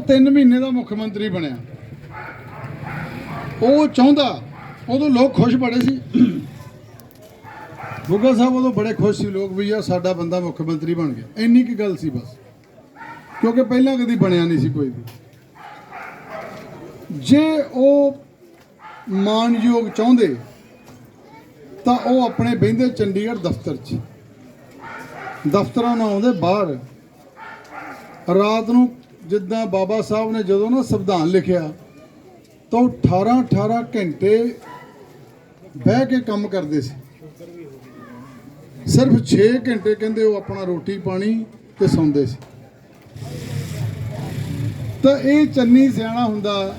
ਤਿੰਨ ਮਹੀਨੇ ਦਾ ਮੁੱਖ ਮੰਤਰੀ ਬਣਿਆ। ਉਹ ਚਾਹੁੰਦਾ, ਉਦੋਂ ਲੋਕ ਖੁਸ਼ ਬੜੇ ਸੀ। ਬੁੱਗਾ ਸਾਹਿਬ ਉਦੋਂ ਬੜੇ ਖੁਸ਼ ਸੀ, ਲੋਕ ਵੀ ਯਾਰ ਸਾਡਾ ਬੰਦਾ ਮੁੱਖ ਮੰਤਰੀ ਬਣ ਗਿਆ। ਇੰਨੀ ਕੀ ਗੱਲ ਸੀ ਬਸ। ਕਿਉਂਕਿ ਪਹਿਲਾਂ ਕਦੀ ਬਣਿਆ ਨਹੀਂ ਸੀ ਕੋਈ ਵੀ। ਜੇ ਉਹ ਮਾਨਯੋਗ ਚਾਹੁੰਦੇ, ਤਾਂ ਉਹ ਆਪਣੇ ਬਹਿੰਦੇ ਚੰਡੀਗੜ੍ਹ ਦਫ਼ਤਰ 'ਚ। ਦਫ਼ਤਰਾਂ ਨੂੰ ਆਉਂਦੇ, ਬਾਹਰ। ਰਾਤ ਨੂੰ ਜਿੱਦਾਂ ਬਾਬਾ ਸਾਹਿਬ ਨੇ ਜਦੋਂ ਨਾ ਸੰਵਿਧਾਨ ਲਿਖਿਆ, ਤਾਂ ਉਹ 18 18 ਘੰਟੇ ਬਹਿ ਕੇ ਕੰਮ ਕਰਦੇ ਸੀ। ਸਿਰਫ 6 ਘੰਟੇ ਕਹਿੰਦੇ ਉਹ ਆਪਣਾ ਰੋਟੀ ਪਾਣੀ ਤੇ ਸੌਂਦੇ ਸੀ। ਤਾਂ ਇਹ ਚੰਨੀ ਸਿਆਣਾ ਹੁੰਦਾ,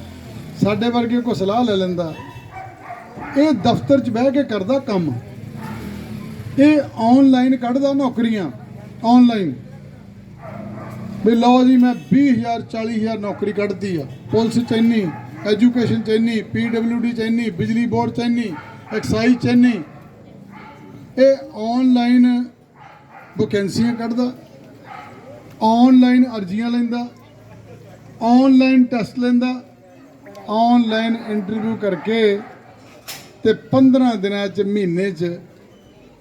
ਸਾਡੇ ਵਰਗੇ ਕੋ ਸਲਾਹ ਲੈ ਲੈਂਦਾ, ਇਹ ਦਫ਼ਤਰ 'ਚ ਬਹਿ ਕੇ ਕਰਦਾ ਕੰਮ। ਇਹ ਆਨਲਾਈਨ ਕੱਢਦਾ ਨੌਕਰੀਆਂ ਆਨਲਾਈਨ ਵੀ ਲਓ ਜੀ, ਮੈਂ 20000 40000 ਨੌਕਰੀ ਕੱਢਦੀ ਆ। ਪੁਲਿਸ ਚ ਇੰਨੀ, ਐਜੂਕੇਸ਼ਨ ਚ ਇੰਨੀ ਪੀਡਬਲਯੂਡੀ ਚ ਇੰਨੀ, ਬਿਜਲੀ ਬੋਰਡ ਚ ਇੰਨੀ, ਐਕਸਾਈਜ਼ ਚ ਇੰਨੀ। ਇਹ ਆਨਲਾਈਨ ਵੈਕੈਂਸੀਆਂ ਕੱਢਦਾ ਆਨਲਾਈਨ ਅਰਜ਼ੀਆਂ ਲੈਂਦਾ ਆਨਲਾਈਨ ਟੈਸਟ ਲੈਂਦਾ ਆਨਲਾਈਨ ਇੰਟਰਵਿਊ ਕਰਕੇ ਤੇ 15 ਦਿਨਾਂ ਚ, ਮਹੀਨੇ ਚ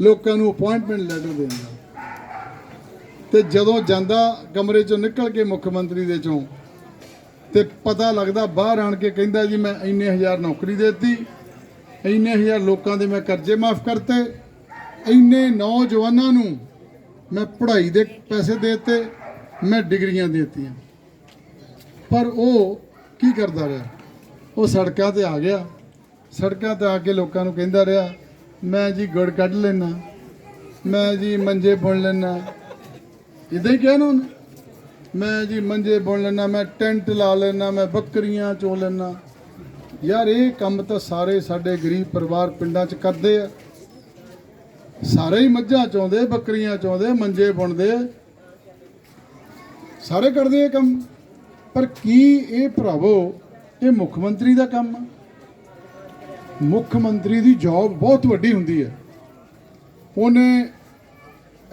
ਲੋਕਾਂ ਨੂੰ ਅਪਾਇੰਟਮੈਂਟ ਲੈਟਰ ਦਿੰਦਾ। ਤੇ ਜਦੋਂ ਜਾਂਦਾ ਕਮਰੇ ਚੋਂ ਨਿਕਲ ਕੇ ਮੁੱਖ ਮੰਤਰੀ ਦੇ ਚੋਂ, ਤੇ ਪਤਾ ਲੱਗਦਾ ਬਾਹਰ ਆਣ ਕੇ ਕਹਿੰਦਾ ਜੀ, ਮੈਂ ਇੰਨੇ ਹਜ਼ਾਰ ਨੌਕਰੀ ਦੇਤੀ, ਇੰਨੇ ਹਜ਼ਾਰ ਲੋਕਾਂ ਦੇ ਮੈਂ ਕਰਜ਼ੇ ਮਾਫ ਕਰਤੇ, ਇੰਨੇ ਨੌਜਵਾਨਾਂ ਨੂੰ ਮੈਂ ਪੜ੍ਹਾਈ ਦੇ ਪੈਸੇ ਦੇਤੇ, ਮੈਂ ਡਿਗਰੀਆਂ ਦੇਤੀਆਂ। ਪਰ ਉਹ ਕੀ ਕਰਦਾ ਰਿਹਾ? ਉਹ ਸੜਕਾਂ ਤੇ ਆ ਗਿਆ। ਸੜਕਾਂ ਤੇ ਆ ਕੇ ਲੋਕਾਂ ਨੂੰ ਕਹਿੰਦਾ ਰਿਹਾ, ਮੈਂ ਜੀ ਗੁੜ ਕੱਢ ਲੈਣਾ ਮੈਂ ਜੀ ਮੰਜੇ ਬੁਣ ਲੈਣਾ ਇਦਾਂ ਹੀ ਕਿਹਾ ਨਾ ਉਹਨੇ। ਮੈਂ ਜੀ ਮੰਜੇ ਬੁਣ ਲੈਣਾ ਮੈਂ ਟੈਂਟ ਲਾ ਲੈਣਾ ਮੈਂ ਬੱਕਰੀਆਂ ਚੋ ਲੈਣਾ ਯਾਰ ਇਹ ਕੰਮ ਤਾਂ ਸਾਰੇ ਸਾਡੇ ਗਰੀਬ ਪਰਿਵਾਰ ਪਿੰਡਾਂ 'ਚ ਕਰਦੇ ਆ। ਸਾਰੇ ਹੀ ਮੱਝਾਂ ਚੋਂਦੇ, ਬੱਕਰੀਆਂ ਚੋਂਦੇ, ਮੰਜੇ ਬੁਣਦੇ। ਸਾਰੇ ਕਰਦੇ ਇਹ ਕੰਮ। ਪਰ ਕੀ ਇਹ ਭਰਾਵੋ, ਇਹ ਮੁੱਖ ਮੰਤਰੀ ਦਾ ਕੰਮ ਆ? ਮੁੱਖ ਮੰਤਰੀ ਦੀ ਜੌਬ ਬਹੁਤ ਵੱਡੀ ਹੁੰਦੀ ਹੈ। ਉਹਨੇ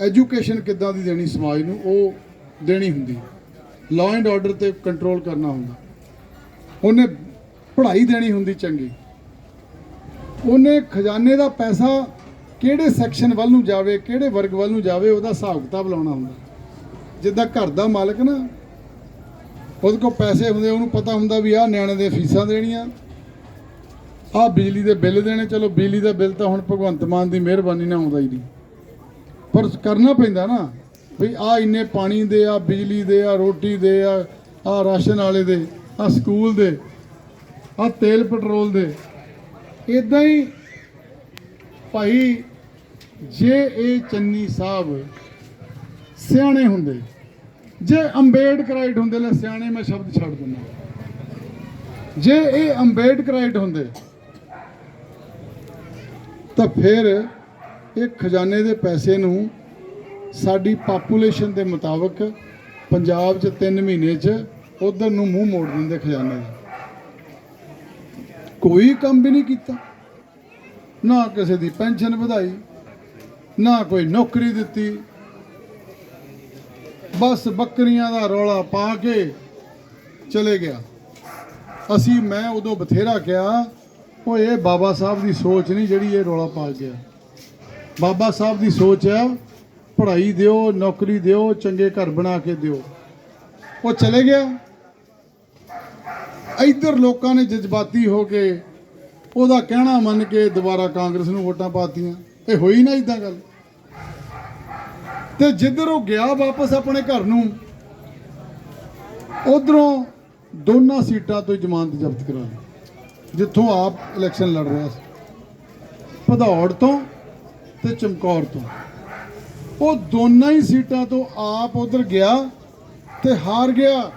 ਐਜੂਕੇਸ਼ਨ ਕਿੱਦਾਂ ਦੀ ਦੇਣੀ ਸਮਾਜ ਨੂੰ, ਉਹ ਦੇਣੀ ਹੁੰਦੀ ਲਾਅ ਐਂਡ ਆਰਡਰ ਤੇ ਕੰਟਰੋਲ ਕਰਨਾ ਹੁੰਦਾ। ਉਹਨੇ ਪੜ੍ਹਾਈ ਦੇਣੀ ਹੁੰਦੀ ਚੰਗੀ। ਉਹਨੇ ਖਜ਼ਾਨੇ ਦਾ ਪੈਸਾ ਕਿਹੜੇ ਸੈਕਸ਼ਨ ਵੱਲ ਨੂੰ ਜਾਵੇ, ਕਿਹੜੇ ਵਰਗ ਵੱਲ ਨੂੰ ਜਾਵੇ, ਉਹਦਾ ਹਿਸਾਬ ਕਿਤਾਬ ਲਾਉਣਾ ਹੁੰਦਾ। ਜਿੱਦਾਂ ਘਰ ਦਾ ਮਾਲਕ ਨਾ, ਉਹਦੇ ਕੋਲ ਪੈਸੇ ਹੁੰਦੇ, ਉਹਨੂੰ ਪਤਾ ਹੁੰਦਾ ਵੀ ਆਹ ਨਿਆਣੇ ਦੇ ਫੀਸਾਂ ਦੇਣੀਆਂ। ਆਹ ਬਿਜਲੀ ਦੇ ਬਿੱਲ ਦੇਣੇ, ਚਲੋ ਬਿਜਲੀ ਦਾ ਬਿੱਲ ਤਾਂ ਹੁਣ ਭਗਵੰਤ ਮਾਨ ਦੀ ਮਿਹਰਬਾਨੀ ਨਾਲ ਆਉਂਦਾ ਹੀ ਨਹੀਂ। ਪਰ ਕਰਨਾ ਪੈਂਦਾ ਨਾ ਵੀ ਆ ਇੰਨੇ ਪਾਣੀ ਦੇ, ਆ ਬਿਜਲੀ ਦੇ, ਆ ਰੋਟੀ ਦੇ, ਆ ਆ ਰਾਸ਼ਨ ਵਾਲੇ ਦੇ, ਆ ਸਕੂਲ ਦੇ, ਆ ਤੇਲ ਪੈਟਰੋਲ ਦੇ। ਇਦਾਂ ਹੀ ਭਾਈ ਜੇ ਇਹ ਚੰਨੀ ਸਾਹਿਬ ਸਿਆਣੇ ਹੁੰਦੇ, ਜੇ ਅੰਬੇਡਕਰਾਈਟ ਹੁੰਦੇ, ਲੈ ਸਿਆਣੇ ਮੈਂ ਸ਼ਬਦ ਛੱਡ ਦਿੰਦਾ। ਜੇ ਇਹ ਅੰਬੇਡਕਰਾਈਟ ਹੁੰਦੇ, ਤਾਂ ਫਿਰ ਇਹ ਖਜ਼ਾਨੇ ਦੇ ਪੈਸੇ ਨੂੰ ਸਾਡੀ ਪਾਪੂਲੇਸ਼ਨ ਦੇ ਮੁਤਾਬਕ ਪੰਜਾਬ 'ਚ 3 ਮਹੀਨੇ 'ਚ ਉਧਰ ਨੂੰ ਮੂੰਹ ਮੋੜ ਦਿੰਦੇ ਖਜ਼ਾਨੇ ਦਾ। ਕੋਈ ਕੰਮ ਵੀ ਨਹੀਂ ਕੀਤਾ। ਨਾ ਕਿਸੇ ਦੀ ਪੈਨਸ਼ਨ ਵਧਾਈ, ਨਾ ਕੋਈ ਨੌਕਰੀ ਦਿੱਤੀ। ਬਸ ਬੱਕਰੀਆਂ ਦਾ ਰੌਲਾ ਪਾ ਕੇ ਚਲੇ ਗਿਆ। ਅਸੀਂ, ਮੈਂ ਉਦੋਂ ਬਥੇਰਾ ਕਿਹਾ ਉਹ ਇਹ ਬਾਬਾ ਸਾਹਿਬ ਦੀ ਸੋਚ ਨਹੀਂ ਜਿਹੜੀ ਇਹ ਰੌਲਾ ਪਾ ਗਿਆ। ਬਾਬਾ ਸਾਹਿਬ ਦੀ ਸੋਚ ਹੈ, ਪੜ੍ਹਾਈ ਦਿਓ, ਨੌਕਰੀ ਦਿਓ, ਚੰਗੇ ਘਰ ਬਣਾ ਕੇ ਦਿਓ। ਉਹ ਚਲੇ ਗਿਆ। ਇੱਧਰ ਲੋਕਾਂ ਨੇ ਜਜ਼ਬਾਤੀ ਹੋ ਕੇ ਉਹਦਾ ਕਹਿਣਾ ਮੰਨ ਕੇ ਦੁਬਾਰਾ ਕਾਂਗਰਸ ਨੂੰ ਵੋਟਾਂ ਪਾਤੀਆਂ। ਇਹ ਹੋਈ ਨਾ ਇਦਾਂ ਗੱਲ। ਤੇ ਜਿੱਧਰ ਉਹ ਗਿਆ ਵਾਪਸ ਆਪਣੇ ਘਰ ਨੂੰ, ਉਧਰੋਂ ਦੋਨਾਂ ਸੀਟਾਂ ਤੋਂ ਜ਼ਮਾਨਤ ਜ਼ਬਤ ਕਰਾ ਲਈ। ਜਿੱਥੋਂ ਆਪ ਇਲੈਕਸ਼ਨ ਲੜ ਰਿਹਾ ਸੀ। ਭਦੌੜ ਤੋਂ ਤੇ ਚਮਕੌਰ ਤੋਂ। ਉਹ ਦੋਨਾਂ ਹੀ ਸੀਟਾਂ ਤੋਂ ਆਪ ਉਧਰ ਗਿਆ ਤੇ ਹਾਰ ਗਿਆ।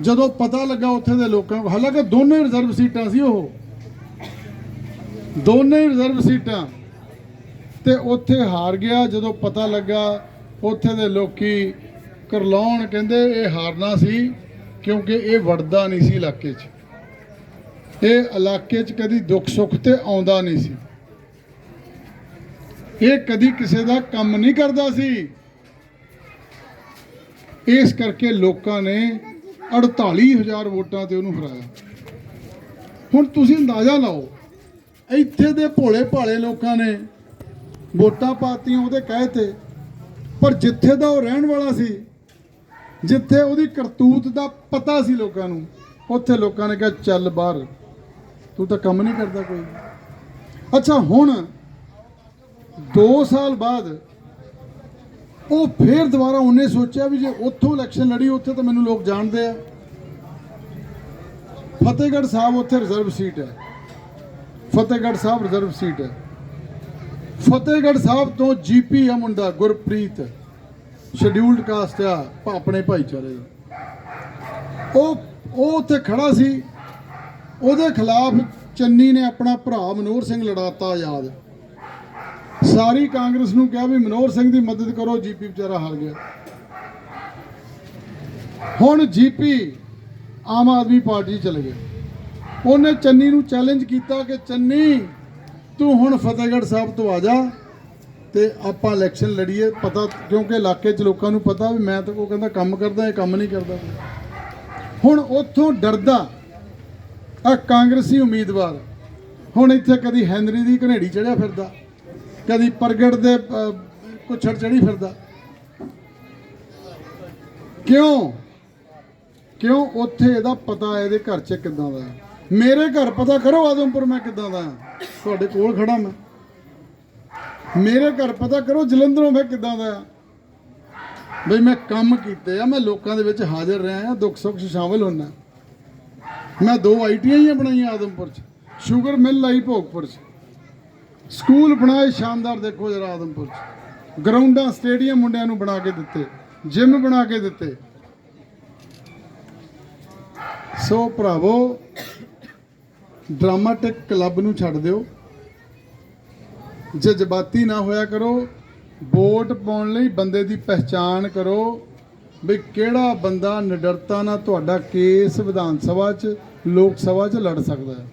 ਜਦੋਂ ਪਤਾ ਲੱਗਾ ਉੱਥੇ ਦੇ ਲੋਕਾਂ ਨੂੰ, ਹਾਲਾਂਕਿ ਦੋਨੇ ਰਿਜ਼ਰਵ ਸੀਟਾਂ ਸੀ ਉਹ। ਦੋਨੇ ਰਿਜ਼ਰਵ ਸੀਟਾਂ। ਤੇ ਉੱਥੇ ਹਾਰ ਗਿਆ। ਜਦੋਂ ਪਤਾ ਲੱਗਾ, ਉੱਥੇ ਦੇ ਲੋਕੀ ਕਰਲਾਉਣ ਕਹਿੰਦੇ ਇਹ ਹਾਰਨਾ ਸੀ ਕਿਉਂਕਿ ਇਹ ਵੜਦਾ ਨਹੀਂ ਸੀ ਇਲਾਕੇ 'ਚ। ਇਹ ਇਲਾਕੇ 'ਚ ਕਦੀ ਦੁੱਖ ਸੁੱਖ ਤੇ ਆਉਂਦਾ ਨਹੀਂ ਸੀ। ਇਹ ਕਦੀ ਕਿਸੇ ਦਾ ਕੰਮ ਨਹੀਂ ਕਰਦਾ ਸੀ। ਇਸ ਕਰਕੇ ਲੋਕਾਂ ਨੇ 48000 ਵੋਟਾਂ ਤੇ ਉਹਨੂੰ ਹਰਾਇਆ। ਹੁਣ ਤੁਸੀਂ ਅੰਦਾਜ਼ਾ ਲਾਓ, ਇੱਥੇ ਦੇ ਭੋਲੇ ਭਾਲੇ ਲੋਕਾਂ ਨੇ ਵੋਟਾਂ ਪਾਤੀਆਂ, ਉਹਦੇ ਕਹੇ ਤੇ, ਪਰ ਜਿੱਥੇ ਦਾ ਉਹ ਰਹਿਣ ਵਾਲਾ ਸੀ, ਜਿੱਥੇ ਉਹਦੀ ਕਰਤੂਤ ਦਾ ਪਤਾ ਸੀ ਲੋਕਾਂ ਨੂੰ, ਉੱਥੇ ਲੋਕਾਂ ਨੇ ਕਿਹਾ, ਚੱਲ ਬਾਹਰ, ਤੂੰ ਤਾਂ ਕੰਮ ਨਹੀਂ ਕਰਦਾ ਕੋਈ। ਅੱਛਾ, ਹੁਣ 2 ਸਾਲ ਬਾਅਦ ਉਹ ਫੇਰ ਦੁਬਾਰਾ ਉਹਨੇ ਸੋਚਿਆ ਵੀ ਜੇ ਉੱਥੋਂ ਇਲੈਕਸ਼ਨ ਲੜੀ, ਉੱਥੇ ਤਾਂ ਮੈਨੂੰ ਲੋਕ ਜਾਣਦੇ ਆ। ਫਤਿਹਗੜ੍ਹ ਸਾਹਿਬ ਉੱਥੇ ਰਿਜ਼ਰਵ ਸੀਟ ਹੈ। ਫਤਿਹਗੜ੍ਹ ਸਾਹਿਬ ਰਿਜ਼ਰਵ ਸੀਟ ਹੈ। ਫਤਿਹਗੜ੍ਹ ਸਾਹਿਬ ਤੋਂ ਜੀਪੀ ਆ ਮੁੰਡਾ, ਗੁਰਪ੍ਰੀਤ। ਸ਼ਡਿਊਲਡ ਕਾਸਟ ਆ ਆਪਣੇ ਭਾਈਚਾਰੇ ਉਹ ਉਹ ਉੱਥੇ ਖੜਾ ਸੀ। ਉਹਦੇ ਖਿਲਾਫ ਚੰਨੀ ਨੇ ਆਪਣਾ ਭਰਾ ਮਨੋਹਰ ਸਿੰਘ ਲੜਾਤਾ ਆਜ਼ਾਦ ਸਾਰੀ ਕਾਂਗਰਸ ਨੂੰ ਕਿਹਾ ਵੀ ਮਨੋਹਰ ਸਿੰਘ ਦੀ ਮਦਦ ਕਰੋ, ਜੀਪੀ ਵਿਚਾਰਾ ਹਾਰ ਗਿਆ। ਹੁਣ ਜੀਪੀ ਆਮ ਆਦਮੀ ਪਾਰਟੀ ਚ ਚਲੇ ਗਿਆ। ਉਹਨੇ ਚੰਨੀ ਨੂੰ ਚੈਲੰਜ ਕੀਤਾ ਕਿ, ਚੰਨੀ, ਤੂੰ ਹੁਣ ਫਤਿਹਗੜ੍ਹ ਸਾਹਿਬ ਤੋਂ ਆ ਜਾ ਤੇ ਆਪਾਂ ਇਲੈਕਸ਼ਨ ਲੜੀਏ। ਪਤਾ, ਕਿਉਂਕਿ ਇਲਾਕੇ 'ਚ ਲੋਕਾਂ ਨੂੰ ਪਤਾ ਵੀ ਮੈਂ ਤਾਂ ਉਹ ਕਹਿੰਦਾ ਕੰਮ ਕਰਦਾ, ਇਹ ਕੰਮ ਨਹੀਂ ਕਰਦਾ। ਹੁਣ ਉੱਥੋਂ ਡਰਦਾ ਆ ਕਾਂਗਰਸੀ ਉਮੀਦਵਾਰ। ਹੁਣ ਇੱਥੇ ਕਦੀ ਹੈਨਰੀ ਦੀ ਘਨੇੜੀ ਚੜਿਆ ਫਿਰਦਾ। ਕਦੀ ਪ੍ਰਗਟ ਦੇ ਅਹ, ਚੜੀ ਫਿਰਦਾ ਕਿਉਂ ਕਿਉਂ ਉੱਥੇ ਇਹਦਾ ਪਤਾ ਇਹਦੇ ਘਰ 'ਚ ਕਿੱਦਾਂ ਦਾ ਹੈ। ਮੇਰੇ ਘਰ ਪਤਾ ਕਰੋ ਆਦਮਪੁਰ ਮੈਂ ਕਿੱਦਾਂ ਦਾ ਹਾਂ। ਤੁਹਾਡੇ ਕੋਲ ਖੜਾ ਮੈਂ ਮੇਰੇ ਘਰ ਪਤਾ ਕਰੋ ਜਲੰਧਰੋਂ ਮੈਂ ਕਿੱਦਾਂ ਦਾ ਹਾਂ। ਬਈ ਮੈਂ ਕੰਮ ਕੀਤੇ ਆ ਮੈਂ ਲੋਕਾਂ ਦੇ ਵਿੱਚ ਹਾਜ਼ਰ ਰਿਹਾ ਆ ਦੁੱਖ ਸੁੱਖ 'ਚ ਸ਼ਾਮਲ ਹੁੰਨਾ ਮੈਂ ਦੋ ਆਈਟੀਆਈਆਂ ਬਣਾਈਆਂ ਆਦਮਪੁਰ 'ਚ ਸ਼ੂਗਰ ਮਿਲ ਲਾਈ ਭੋਗਪੁਰ 'ਚ ਸਕੂਲ ਬਣਾਏ ਸ਼ਾਨਦਾਰ ਦੇਖੋ ਜਰਾ ਆਦਮਪੁਰ 'ਚ। ਗਰਾਊਂਡਾਂ, ਸਟੇਡੀਅਮ ਮੁੰਡਿਆਂ ਨੂੰ ਬਣਾ ਕੇ ਦਿੱਤੇ, ਜਿਮ ਬਣਾ ਕੇ ਦਿੱਤੇ। ਸੋ ਭਰਾਵੋ, ਡਰਾਮਾਟਿਕ ਕਲੱਬ ਨੂੰ ਛੱਡ ਦਿਓ। ਜਜ਼ਬਾਤੀ ਨਾ ਹੋਇਆ ਕਰੋ। ਵੋਟ ਪਾਉਣ ਲਈ ਬੰਦੇ ਦੀ ਪਹਿਚਾਣ ਕਰੋ। ਵੀ ਕਿਹੜਾ ਬੰਦਾ ਨਿਡਰਤਾ ਨਾਲ ਤੁਹਾਡਾ ਕੇਸ ਵਿਧਾਨ ਸਭਾ 'ਚ, ਲੋਕ ਸਭਾ 'ਚ ਲੜ ਸਕਦਾ ਹੈ?